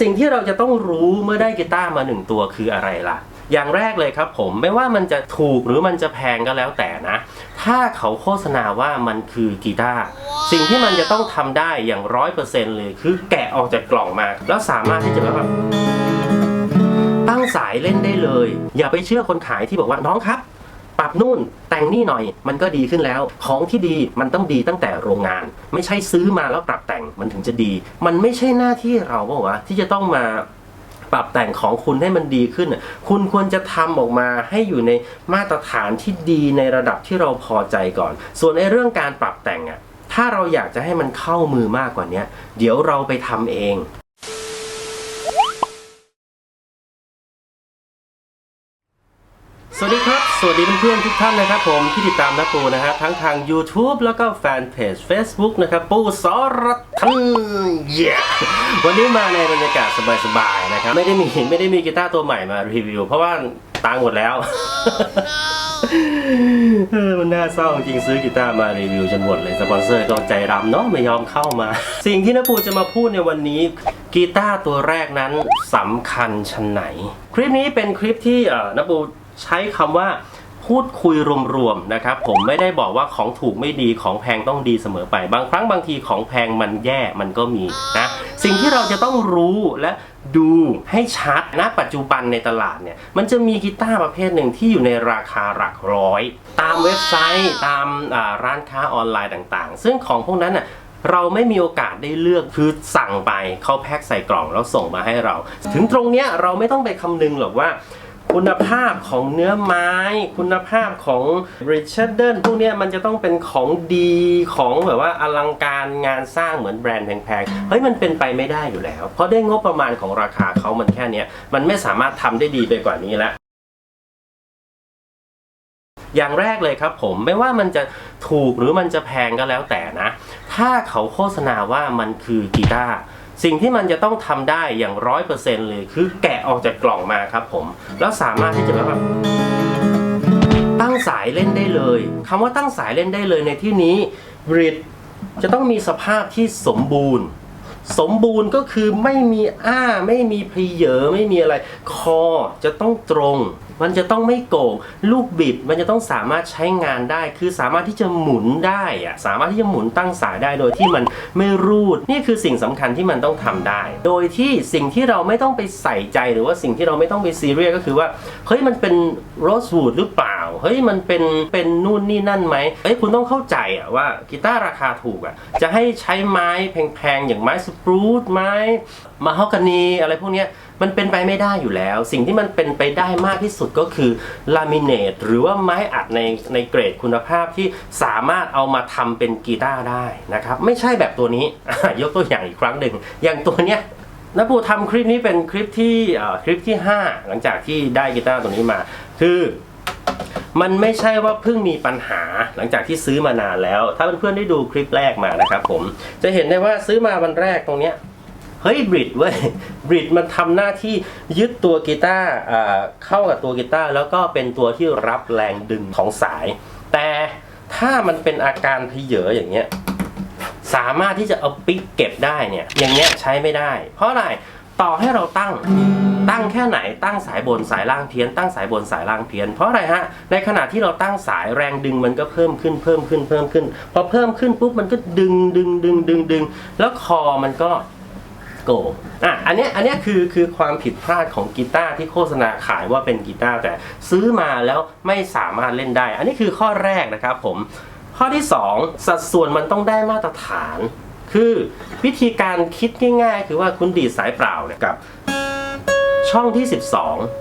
สิ่งที่เราจะต้องรู้เมื่อได้กีตาร์มาหนึ่งตัวคืออะไรล่ะ อย่างแรกเลยครับผมไม่ว่ามันจะถูกหรือมันจะแพงก็แล้วแต่นะ ถ้าเขาโฆษณาว่ามันคือกีตาร์สิ่งที่มันจะต้องทำได้อย่างร้อยเปอร์เซ็นต์เลยคือแกะออกจากกล่องมา แล้วสามารถที่จะแบบตั้งสายเล่นได้เลย อย่าไปเชื่อคนขายที่บอกว่าน้องครับ ปรับนู่นแต่งนี่หน่อยมันก็ดีขึ้นแล้ว ของที่ดีมันต้องดีตั้งแต่โรงงาน ไม่ใช่ซื้อมาแล้วปรับแต่งมันถึงจะดี มันไม่ใช่หน้าที่เราบอกว่าวะที่จะต้องมาปรับแต่งของคุณให้มันดีขึ้น คุณควรจะทำออกมาให้อยู่ในมาตรฐานที่ดีในระดับที่เราพอใจก่อน ส่วนในเรื่องการปรับแต่งอะถ้าเราอยากจะให้มันเข้ามือมากกว่านี้เดี๋ยวเราไปทำเอง สวัสดีครับ สวัสดีเพื่อนๆทุกท่านนะครับผมที่ติดตามนะปูนะฮะทั้งทาง YouTube แล้วก็แฟนเพจ Facebook นะครับ ปูสรทันเย้วันนี้มาในบรรยากาศสบายๆนะครับ ไม่ได้มีไม่ได้มีกีตาร์ตัวใหม่มารีวิว เพราะว่าตังหมดแล้วมันน่าเศร้าจริงซื้อกีตาร์มารีวิวจนหมดเลยสปอนเซอร์ก็ใจรำเนาะไม่ยอมเข้ามา สิ่งที่นปูจะมาพูดในวันนี้กีตาร์ตัวแรกนั้นสำคัญชันไหน คลิปนี้เป็นคลิปที่เอ่อนปู ใช้คำว่าพูดคุยรวมๆนะครับ ผมไม่ได้บอกว่าของถูกไม่ดีของแพงต้องดีเสมอไป บางครั้งบางทีของแพงมันแย่มันก็มีนะสิ่งที่เราจะต้องรู้และดูให้ชัดณปัจจุบันในตลาดเนี่ย มันจะมีกีตาร์ประเภทหนึ่งที่อยู่ในราคาหลักร้อย ตามเว็บไซต์ตามร้านค้าออนไลน์ต่างๆ ซึ่งของพวกนั้นน่ะเราไม่มีโอกาสได้เลือกคือสั่งไปเขาแพ็คใส่กล่องแล้วส่งมาให้เรา ถึงตรงเนี้ยเราไม่ต้องไปคำนึงหรอกว่า คุณภาพของเนื้อไม้ คุณภาพของ Richard d พวกนี้มันจะต้องเป็นของดีของแบบว่าอลังการงานสร้างเหมือนแบรนด์แพงๆ เฮ้ยมันเป็นไปไม่ได้อยู่แล้ว เพราะได้งบประมาณของราคาเขามันแค่นี้มันไม่สามารถทำได้ดีไปกว่านี้แล้วอย่างแรกเลยครับผมไม่ว่ามันจะถูกหรือมันจะแพงก็แล้วแต่นะ ถ้าเขาโฆษณาว่ามันคือกีตาร์ สิ่งที่มันจะต้องทำได้อย่างร้อยเปอร์เซ็นต์เลยคือแกะออกจากกล่องมาครับผม แล้วสามารถที่จะแบบตั้งสายเล่นได้เลยคำว่าตั้งสายเล่นได้เลยในที่นี้บริดจะต้องมีสภาพที่สมบูรณ์ สมบูรณ์ก็คือไม่มีอ้า ไม่มีเพเยอไม่มีอะไร คอจะต้องตรง มันจะต้องไม่โก่งลูกบิดมันจะต้องสามารถใช้งานได้ คือสามารถที่จะหมุนได้อะสามารถที่จะหมุนตั้งสายได้โดยที่มันไม่รูด นี่คือสิ่งสำคัญที่มันต้องทำได้ โดยที่สิ่งที่เราไม่ต้องไปใส่ใจหรือว่าสิ่งที่เราไม่ต้องไปซีเรียสก็คือว่าเฮ้ยมันเป็นโรสวูดหรือเปล่าเฮ้ยมันเป็นเป็นนู่นนี่นั่นไหมเฮ้ยคุณต้องเข้าใจอะว่ากีตาร์ราคาถูกอะจะให้ใช้ไม้แพงๆอย่างไม้สปรูตไม้มาฮอกกานีอะไรพวกเนี้ย มันเป็นไปไม่ได้อยู่แล้ว สิ่งที่มันเป็นไปได้มากที่สุดก็คือลามิเนตหรือว่าไม้อัดในในเกรดคุณภาพที่สามารถเอามาทำเป็นกีตาร์ได้นะครับไม่ใช่แบบตัวนี้ยกตัวอย่างอีกครั้งหนึ่งอย่างตัวเนี้ยนปูทำคลิปนี้เป็นคลิปที่คลิปที่ 5 หลังจากที่ได้กีตาร์ตัวนี้มา คือมันไม่ใช่ว่าเพิ่งมีปัญหาหลังจากที่ซื้อมานานแล้ว ถ้าเพื่อนๆได้ดูคลิปแรกมานะครับผมจะเห็นได้ว่าซื้อมาวันแรกตรงเนี้ย ฮ้ยบริดเว้ยบริดมันทำหน้าที่ยึดตัวกีตาร์เข้ากับตัวกีตาร์แล้วก็เป็นตัวที่รับแรงดึงของสาย แต่ถ้ามันเป็นอาการเพเยออย่างเงี้ยสามารถที่จะเอาปิกเก็บได้เนี่ยอย่างเงี้ยใช้ไม่ได้ เพราะอะไรต่อให้เราตั้งตั้งแค่ไหนตั้งสายบนสายล่างเพี้ยน ตั้งสายบนสายล่างเพี้ยน เพราะอะไรฮะ ในขณะที่เราตั้งสายแรงดึงมันก็เพิ่มขึ้นเพิ่มขึ้นเพิ่มขึ้น พอเพิ่มขึ้นปุ๊บมันก็ดึงดึงดึงดึงดึง แล้วคอมันก็ โกอะอันเนี้ยอันเนี้ยคือคือความผิดพลาดของกีตาร์ที่โฆษณาขายว่าเป็นกีตาร์แต่ซื้อมาแล้วไม่สามารถเล่นได้ อันนี้คือข้อแรกนะครับผม ข้อที่ 2 สัดส่วนมันต้องได้มาตรฐาน คือวิธีการคิดง่ายๆ คือว่าคุณดีดสายเปล่าเนี่ยกับ ช่องที่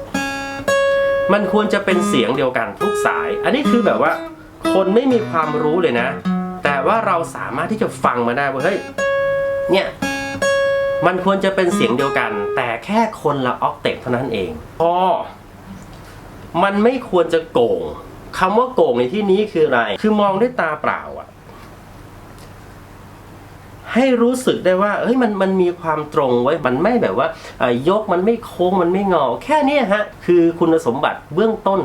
12 มันควรจะเป็นเสียงเดียวกันทุกสาย อันนี้คือแบบว่าคนไม่มีความรู้เลยนะ แต่ว่าเราสามารถที่จะฟังมาได้ว่าเฮ้ยเนี่ย มันควรจะเป็นเสียงเดียวกัน แต่แค่คนละออกเตปเท่านั้นเองพอมันไม่ควรจะโก่งคำว่าโก่งในที่นี้คืออะไร คือมองด้วยตาเปล่าอะให้รู้สึกได้ว่าเฮ้ยมันมันมีความตรงไว้มันไม่แบบว่ายกมันไม่โค้งมันไม่งอ แค่นี้ฮะ คือคุณสมบัติเบื้องต้น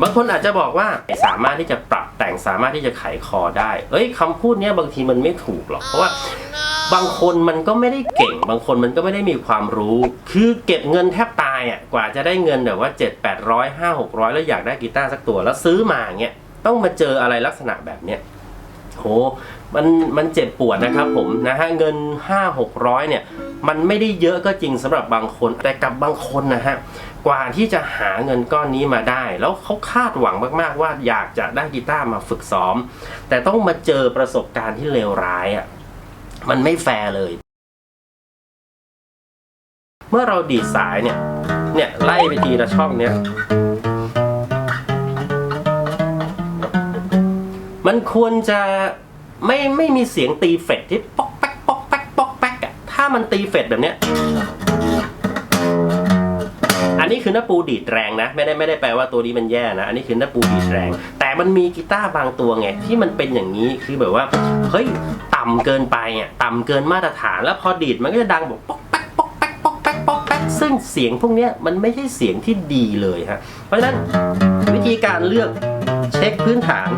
บางคนอาจจะบอกว่าสามารถที่จะปรับ งงสามารถที่จะไขคอได้ เอ้ยคำพูดเนี้ยบางทีมันไม่ถูกหรอกเพราะว่าบางคนมันก็ไม่ได้เก่ง บางคนมันก็ไม่ได้มีความรู้ คือเก็บเงินแทบตายอะกว่าจะได้เงินแบบว่า 7 8 0 0 5 600 แล้วอยากได้กีตาร์สักตัวแล้วซื้อมาอย่างเงี้ยต้องมาเจออะไรลักษณะแบบเนี้ยโหมันมันเจ็บปวดนะครับผมนะฮะเงิน 5 600เนี่ยมันไม่ได้เยอะก็จริงสำหรับบางคนแต่กับบางคนนะฮะ กว่าที่จะหาเงินก้อนนี้มาได้ แล้วเขาคาดหวังมากๆว่าอยากจะได้กีตาร์มาฝึกซ้อม แต่ต้องมาเจอประสบการณ์ที่เลวร้ายอะมันไม่แฟร์เลย เมื่อเราดีดสายเนี่ย เนี่ยไล่ไปทีละช่องเนี่ยมันควรจะไม่ไม่มีเสียงตีเฟดที่ป๊อกแป๊กป๊อกแป๊กป๊อกแป๊กอะถ้ามันตีเฟดแบบเนี้ย นี้คือหน้าปูดีดแรงนะ ไม่ได้ไม่ได้แปลว่าตัวนี้มันแย่นะ อันนี้คือหน้าปูดีดแรง แต่มันมีกีตาร์บางตัวไงที่มันเป็นอย่างนี้คือแบบว่าเฮ้ยต่ำเกินไปอะต่ำเกินมาตรฐาน แล้วพอดีดมันก็จะดังแบบป๊อกแป๊กป๊อกแป๊กป๊อกแป๊กป๊อกแป๊กซึ่งเสียงพวกนี้มันไม่ใช่เสียงที่ดีเลยฮะเพราะฉะนั้นวิธีการเลือกเช็คพื้นฐาน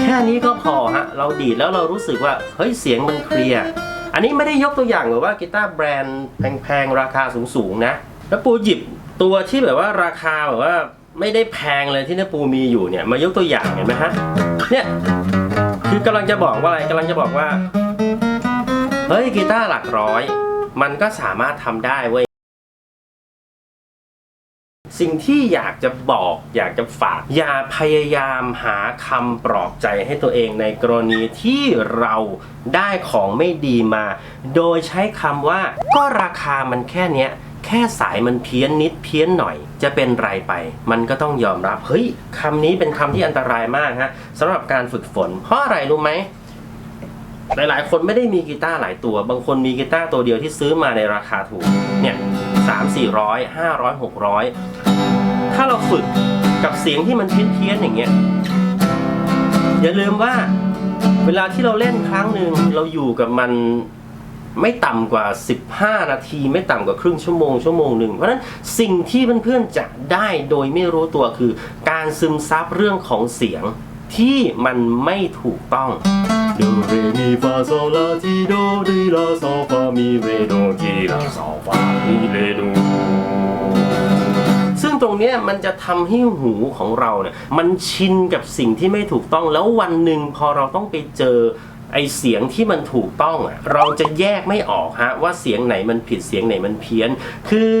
แค่นี้ก็พอฮะเราดีดแล้วเรารู้สึกว่าเฮ้ยเสียงมันเคลียร์อันนี้ไม่ได้ยกตัวอย่างแบบว่ากีตาร์แบรนด์แพงๆ ราคาสูงๆนะ แล้วปูหยิบตัวที่แบบว่าราคาแบบว่าไม่ได้แพงเลยที่น้าปูมีอยู่เนี่ย มายกตัวอย่างเห็นไหมฮะ เนี่ย คือกำลังจะบอกว่าอะไรกำลังจะบอกว่า เฮ้ยกีตาร์หลักร้อย มันก็สามารถทำได้เว้ย สิ่งที่อยากจะบอก อยากจะฝาก อย่าพยายามหาคำปลอบใจให้ตัวเองในกรณีที่เราได้ของไม่ดีมา โดยใช้คำว่าก็ราคามันแค่เนี้ย แค่สายมันเพี้ยนนิดเพี้ยนหน่อย จะเป็นไรไป มันก็ต้องยอมรับ เฮ้ยคำนี้เป็นคำที่อันตรายมากฮะสำหรับการฝึกฝน เพราะอะไรรู้ไหมหลายๆ คนไม่ได้มีกีตาร์หลายตัว บางคนมีกีตาร์ตัวเดียวที่ซื้อมาในราคาถูก เนี่ยสามสี่ร้อยห้าร้อยหกร้อยถ้าเราฝึกกับเสียงที่มันเพี้ยนๆอย่างเงี้ย อย่าลืมว่าเวลาที่เราเล่นครั้งหนึ่งเราอยู่กับมัน ไม่ต่ำกว่า 15 นาที ไม่ต่ำกว่าครึ่งชั่วโมงชั่วโมงหนึ่งเพราะฉะนั้นสิ่งที่เพื่อนๆจะได้โดยไม่รู้ตัวคือ การซึมซับเรื่องของเสียงที่มันไม่ถูกต้องโดเรมีฟาโซลาทีโดดีลาโซฟามีเรโดทีลาโซฟามีเรโดซึ่งตรงเนี้ยมันจะทำให้หูของเราเนี่ยมันชินกับสิ่งที่ไม่ถูกต้องแล้ววันหนึ่งพอเราต้องไปเจอ ไอเสียงที่มันถูกต้องอะเราจะแยกไม่ออกฮะว่าเสียงไหนมันผิดเสียงไหนมันเพี้ยน คือ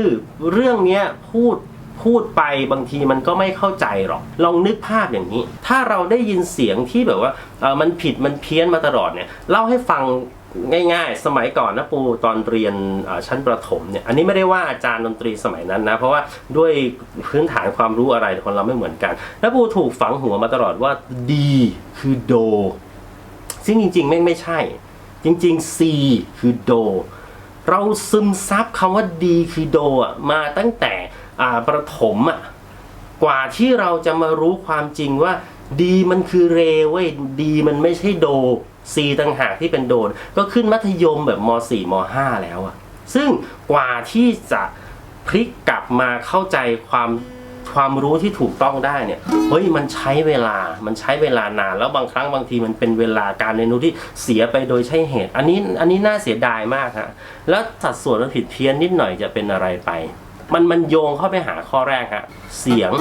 เรื่องเนี้ยพูดพูดไปบางทีมันก็ไม่เข้าใจหรอก ลองนึกภาพอย่างนี้ ถ้าเราได้ยินเสียงที่แบบว่าเออมันผิดมันเพี้ยนมาตลอดเนี่ยเล่าให้ฟังง่าย ๆ สมัยก่อนนะปูตอนเรียนชั้นประถมเนี่ย อันนี้ไม่ได้ว่าอาจารย์ดนตรีสมัยนั้นนะ เพราะว่าด้วยพื้นฐานความรู้อะไรคนเราไม่เหมือนกันแล้วปูถูกฝังหัวมาตลอดว่าดีคือโด ซึ่งจริงๆ ไม่งไม่ใช่ จริงๆ C คือโด เราซึมซับคำว่าดีคือโดอะมาตั้งแต่ประถมอะกว่าที่เราจะมารู้ความจริงว่าดีมันคือเรเว้ยดีมันไม่ใช่โดซีต่างหากที่เป็นโดน ก็ขึ้นมัธยมแบบม .4 ม .5 แล้วอะซึ่งกว่าที่จะพลิกกลับมาเข้าใจความ ความรู้ที่ถูกต้องได้เนี่ยเฮ้ยมันใช้เวลามันใช้เวลานาน แล้วบางครั้งบางทีมันเป็นเวลาการเรียนรู้ที่เสียไปโดยใช่เหตุ อันนี้อันนี้น่าเสียดายมากฮะแล้วสัดส่วนมันผิดเพี้ยนนิดหน่อยจะเป็นอะไรไป มันมันโยงเข้าไปหาข้อแรกฮะเสียง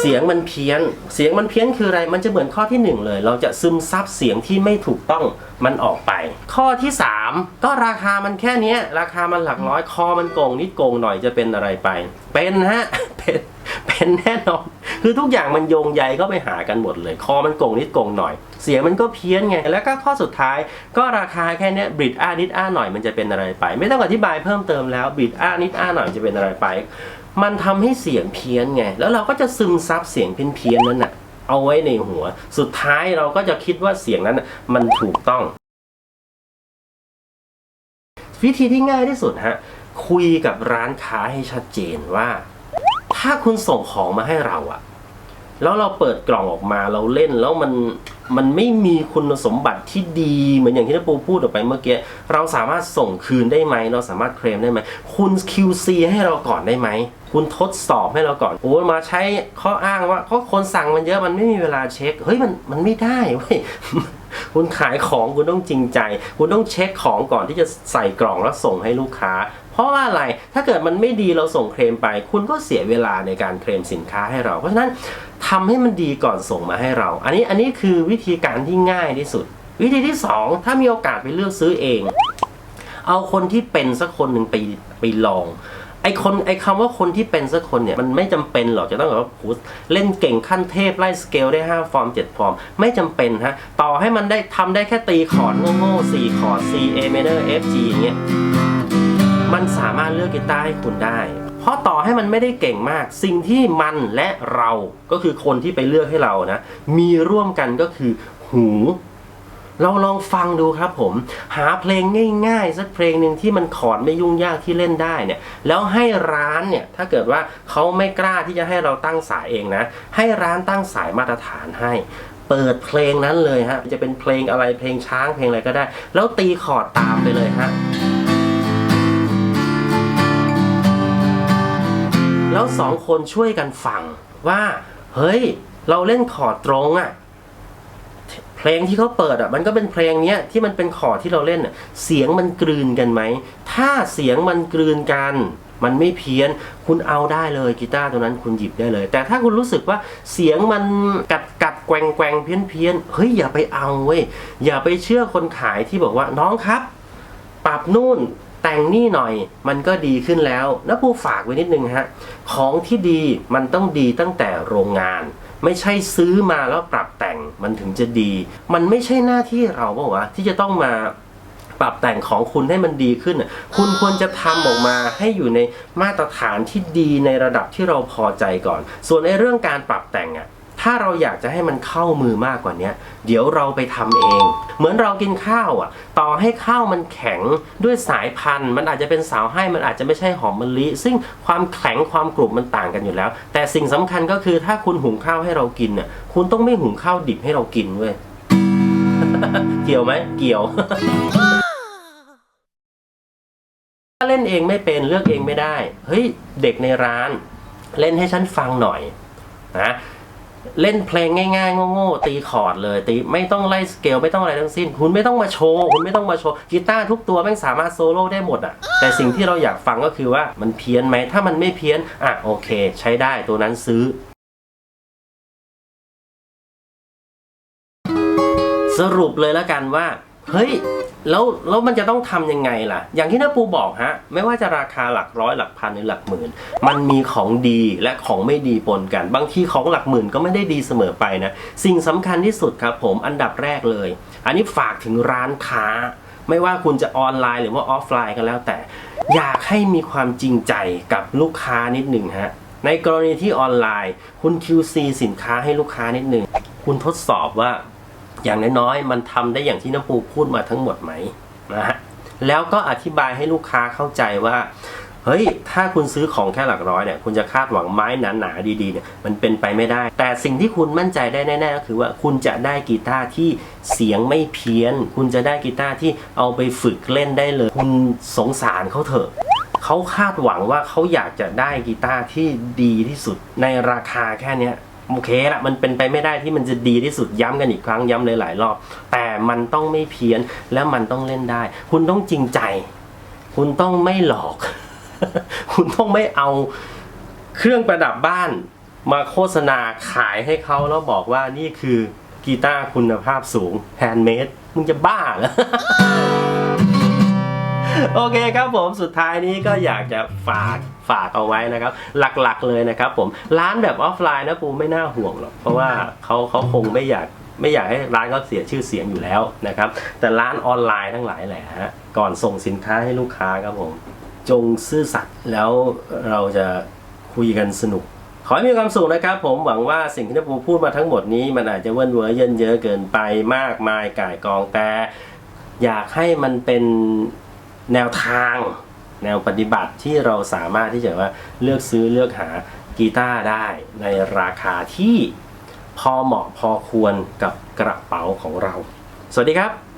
เสียงมันเพี้ยน เสียงมันเพี้ยนคืออะไร มันจะเหมือนข้อที่หนึ่งเลย เราจะซึมซับเสียงที่ไม่ถูกต้องมันออกไป ข้อที่สามก็ราคามันแค่นี้ราคามันหลักร้อยคอมันโกงนิดโกงหน่อยจะเป็นอะไรไป เป็นฮะเป็น เป็นแน่นอน คือทุกอย่างมันโยงใยก็ไปหากันหมดเลย คอมันโกงนิดโกงหน่อย เสียงมันก็เพี้ยนไง แล้วก็ข้อสุดท้ายก็ราคาแค่เนี้ยบริดอานิดอาหน่อยมันจะเป็นอะไรไป ไม่ต้องอธิบายเพิ่มเติมแล้วบิดอานิดอาหน่อยจะเป็นอะไรไป มันทำให้เสียงเพี้ยนไง แล้วเราก็จะซึมซับเสียงเพี้ยนๆนั้นน่ะเอาไว้ในหัว สุดท้ายเราก็จะคิดว่าเสียงนั้นน่ะมันถูกต้อง วิธีที่ง่ายที่สุดฮะคุยกับร้านค้าให้ชัดเจนว่า ถ้าคุณส่งของมาให้เราอะแล้วเราเปิดกล่องออกมาเราเล่นแล้วมันมันไม่มีคุณสมบัติที่ดี เหมือนอย่างที่นปูพูดออกไปเมื่อกี้เราสามารถส่งคืนได้ไหมเราสามารถเคลมได้ไหมคุณ QC ให้เราก่อนได้ไหมคุณทดสอบให้เราก่อนโอ้มาใช้ข้ออ้างว่าก็คนสั่งมันเยอะมันไม่มีเวลาเช็ค เฮ้ยมันมันไม่ได้เว้ย คุณขายของคุณต้องจริงใจ คุณต้องเช็คของก่อนที่จะใส่กล่องแล้วส่งให้ลูกค้า เพราะว่าอะไรถ้าเกิดมันไม่ดีเราส่งเคลมไป คุณก็เสียเวลาในการเคลมสินค้าให้เรา เพราะฉะนั้นทำให้มันดีก่อนส่งมาให้เรา อันนี้อันนี้คือวิธีการที่ง่ายที่สุด วิธีที่สองถ้ามีโอกาสไปเลือกซื้อเอง เอาคนที่เป็นสักคนหนึ่งไปไปลอง ไอคนไอคำว่าคนที่เป็นสักคนเนี่ย มันไม่จำเป็นหรอกจะต้องแบบว่าโหเล่นเก่งขั้นเทพไล่สเกลได้ 5 ฟอร์ม 7 ฟอร์ม ไม่จำเป็นฮะ ต่อให้มันได้ทำได้แค่ตีคอร์ดโง่ๆ4คอร์ด C A minor F G อย่างเงี้ยมันสามารถเลือกกีตาร์ให้คุณได้ เพราะต่อให้มันไม่ได้เก่งมาก สิ่งที่มันและเราก็คือคนที่ไปเลือกให้เรานะ มีร่วมกันก็คือหู เราลองฟังดูครับผม หาเพลงง่ายๆ สักเพลงหนึ่งที่มันคอดไม่ยุ่งยากที่เล่นได้เนี่ย แล้วให้ร้านเนี่ย ถ้าเกิดว่าเขาไม่กล้าที่จะให้เราตั้งสายเองนะ ให้ร้านตั้งสายมาตรฐานให้เปิดเพลงนั้นเลยฮะ จะเป็นเพลงอะไรเพลงช้างเพลงอะไรก็ได้ แล้วตีคอร์ดตามไปเลยฮะ แล้วสองคนช่วยกันฟังว่า เฮ้ย เราเล่นคอร์ดตรงอะ่ะ เพลงที่เขาเปิดอะมันก็เป็นเพลงเนี้ยที่มันเป็นคอร์ดที่เราเล่นอะเสียงมันกลืนกันไหม ถ้าเสียงมันกลืนกัน มันไม่เพี้ยน คุณเอาได้เลยกีตาร์ตัวนั้นคุณหยิบได้เลย แต่ถ้าคุณรู้สึกว่าเสียงมันกัดกัดแกว่งแกว่งเพี้ยนเพี้ยนเฮ้ยอย่าไปเอาเว้ยอย่าไปเชื่อคนขายที่บอกว่าน้องครับ ปรับนู่นแต่งนี่หน่อยมันก็ดีขึ้นแล้วนะผู้ฝากไว้นิดนึงฮะ ของที่ดีมันต้องดีตั้งแต่โรงงาน ไม่ใช่ซื้อมาแล้วปรับแต่ง มันถึงจะดี มันไม่ใช่หน้าที่เราเปล่าวะที่จะต้องมาปรับแต่งของคุณให้มันดีขึ้น คุณควรจะทำออกมาให้อยู่ในมาตรฐานที่ดีในระดับที่เราพอใจก่อน ส่วนในเรื่องการปรับแต่งอะ ถ้าเราอยากจะให้มันเข้ามือมากกว่านี้เดี๋ยวเราไปทำเอง เหมือนเรากินข้าวอะ ต่อให้ข้าวมันแข็งด้วยสายพันธุ์ มันอาจจะเป็นสาวให้มันอาจจะไม่ใช่หอมมะลิ ซึ่งความแข็งความกรุบมันต่างกันอยู่แล้ว แต่สิ่งสำคัญก็คือถ้าคุณหุงข้าวให้เรากินน่ะคุณต้องไม่หุงข้าวดิบให้เรากินเว้ยเกี่ยวไหมเกี่ยวถ้าเล่นเองไม่เป็นเลือกเองไม่ได้ เฮ้ย เด็กในร้าน เล่นให้ฉันฟังหน่อยนะ เล่นเพลงง่ายๆโง่ๆตีคอร์ดเลยตีไม่ต้องไล่สเกลไม่ต้องอะไรทั้งสิ้น คุณไม่ต้องมาโชว์คุณไม่ต้องมาโชว์กีตาร์ทุกตัวแม่งสามารถโซโล่ได้หมดอะแต่สิ่งที่เราอยากฟังก็คือว่ามันเพี้ยนไหมถ้ามันไม่เพี้ยนอะโอเค ใช้ได้ตัวนั้นซื้อสรุปเลยแล้วกันว่า เฮ้ยแล้วแล้วมันจะต้องทำยังไงล่ะ อย่างที่น้าปูบอกฮะ ไม่ว่าจะราคาหลักร้อยหลักพันหรือหลักหมื่น มันมีของดีและของไม่ดีปนกัน บางทีของหลักหมื่นก็ไม่ได้ดีเสมอไปนะ สิ่งสำคัญที่สุดครับผมอันดับแรกเลย อันนี้ฝากถึงร้านค้า ไม่ว่าคุณจะออนไลน์หรือว่าออฟไลน์ก็แล้วแต่ อยากให้มีความจริงใจกับลูกค้านิดหนึ่งฮะ ในกรณีที่ออนไลน์ คุณ QC สินค้าให้ลูกค้านิดหนึ่ง คุณทดสอบว่า อย่างน้อยๆมันทำได้อย่างที่น้ำปูพูดมาทั้งหมดไหมนะฮะแล้วก็อธิบายให้ลูกค้าเข้าใจว่าเฮ้ย ถ้าคุณซื้อของแค่หลักร้อยเนี่ย คุณจะคาดหวังไม้หนาๆดีๆเนี่ย มันเป็นไปไม่ได้ แต่สิ่งที่คุณมั่นใจได้แน่ๆก็คือว่าคุณจะได้กีตาร์ที่เสียงไม่เพี้ยน คุณจะได้กีตาร์ที่เอาไปฝึกเล่นได้เลย คุณสงสารเขาเถอะ เขาคาดหวังว่าเขาอยากจะได้กีตาร์ที่ดีที่สุดในราคาแค่เนี้ย โอเคละมันเป็นไปไม่ได้ที่มันจะดีที่สุดย้ำกันอีกครั้งย้ำหลายๆรอบ แต่มันต้องไม่เพี้ยนและมันต้องเล่นได้ คุณต้องจริงใจ คุณต้องไม่หลอก คุณต้องไม่เอาเครื่องประดับบ้านมาโฆษณาขายให้เขาแล้วบอกว่านี่คือกีตาร์คุณภาพสูงแฮนด์เมดมึงจะบ้าเหรอโอเคครับผมสุดท้ายนี้ก็อยากจะฝาก ฝากเอาไว้นะครับ หลักๆเลยนะครับผมร้านแบบออฟไลน์นะปูไม่น่าห่วงหรอกเพราะว่าเขาเขาคงไม่อยากไม่อยากให้ร้านเขาเสียชื่อเสียงอยู่แล้วนะครับ แต่ร้านออนไลน์ทั้งหลายแหละฮะก่อนส่งสินค้าให้ลูกค้าครับผม จงซื่อสัตย์แล้วเราจะคุยกันสนุก ขอให้มีความสุขนะครับ ผมหวังว่าสิ่งที่นปูพูดมาทั้งหมดนี้ มันอาจจะเว่นเวอเยินเยอะเกินไปมากมายก่ายกองแต่ อยากให้มันเป็นแนวทาง แนวปฏิบัติที่เราสามารถที่จะว่าเลือกซื้อเลือกหากีตาร์ได้ในราคาที่พอเหมาะพอควรกับกระเป๋าของเรา สวัสดีครับ